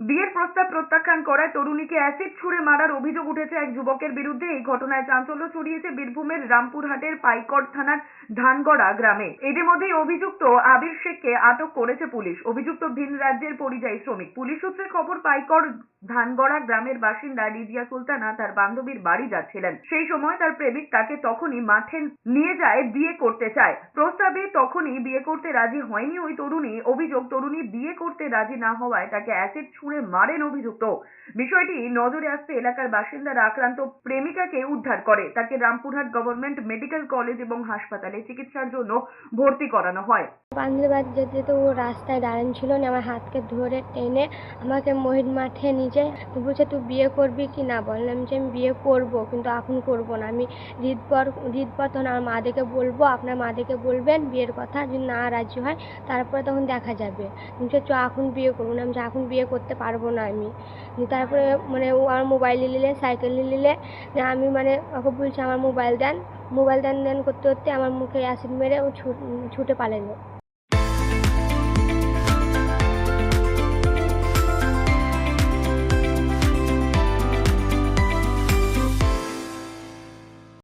বিয়ের প্রস্তাব প্রত্যাখ্যান করায় তরুণীকে অ্যাসিড ছুঁড়ে মারার অভিযোগ উঠেছে এক যুবকের বিরুদ্ধে। এই ঘটনায় চাঞ্চল্য ছড়িয়েছে বীরভূমের রামপুরহাটের পাইকড় থানার ধানগড়া গ্রামে। এদের মধ্যেই অভিযুক্ত আবির শেখকে আটক করেছে পুলিশ। অভিযুক্ত ভিন রাজ্যের পরিযায়ী শ্রমিক। পুলিশ সূত্রে খবর পাইকড় ধানগড়া গ্রামের বাসিন্দা লিদিয়া সুলতানা তার বান্ধবীর বাড়ি যাচ্ছিলেন। সেই সময় তার প্রেমিক তাকে তখনই মাঠে নিয়ে যায়, বিয়ে করতে চায়। প্রস্তাবে তখনই বিয়ে করতে রাজি হয়নি ওই তরুণী। অভিযোগ, তরুণী বিয়ে করতে রাজি না হওয়ায় তাকে অ্যাসিড ছুঁড়ে মারেন অভিযুক্ত। বিষয়টি নজরে আসতে এলাকার বাসিন্দারা আক্রান্ত প্রেমিকাকে উদ্ধার করে। তাকে রামপুরহাট গভর্নমেন্ট মেডিকেল কলেজ এবং হাসপাতালে চিকিৎসার জন্য ভর্তি করানো হয়। বান্ধবী বাড়ি যেতে যেতে ও রাস্তায় দাঁড়ান ছিল না, আমার হাতকে ধরে টেনে আমাকে মহিষ মাঠে তো বলছে, তুই বিয়ে করবি কি না? বললাম যে, আমি বিয়ে করব, কিন্তু এখন করব না। আমি রিতপর রিতপর তখন আমার মাদেরকে বলব, আপনার মাদেরকে বলবেন, বিয়ের কথা, যদি না রাজি হয়, তারপরে তখন দেখা যাবে। চ, এখন বিয়ে করব। না আমি এখন বিয়ে করতে পারব না আমি। তারপরে মানে ও আমার মোবাইল নিলে সাইকেল নিলে আমি মানে ওকে বলছি, আমার মোবাইল দেন। মোবাইল দেন দেন করতে করতে আমার মুখে অ্যাসিড মেরে ও ছুটে পালালো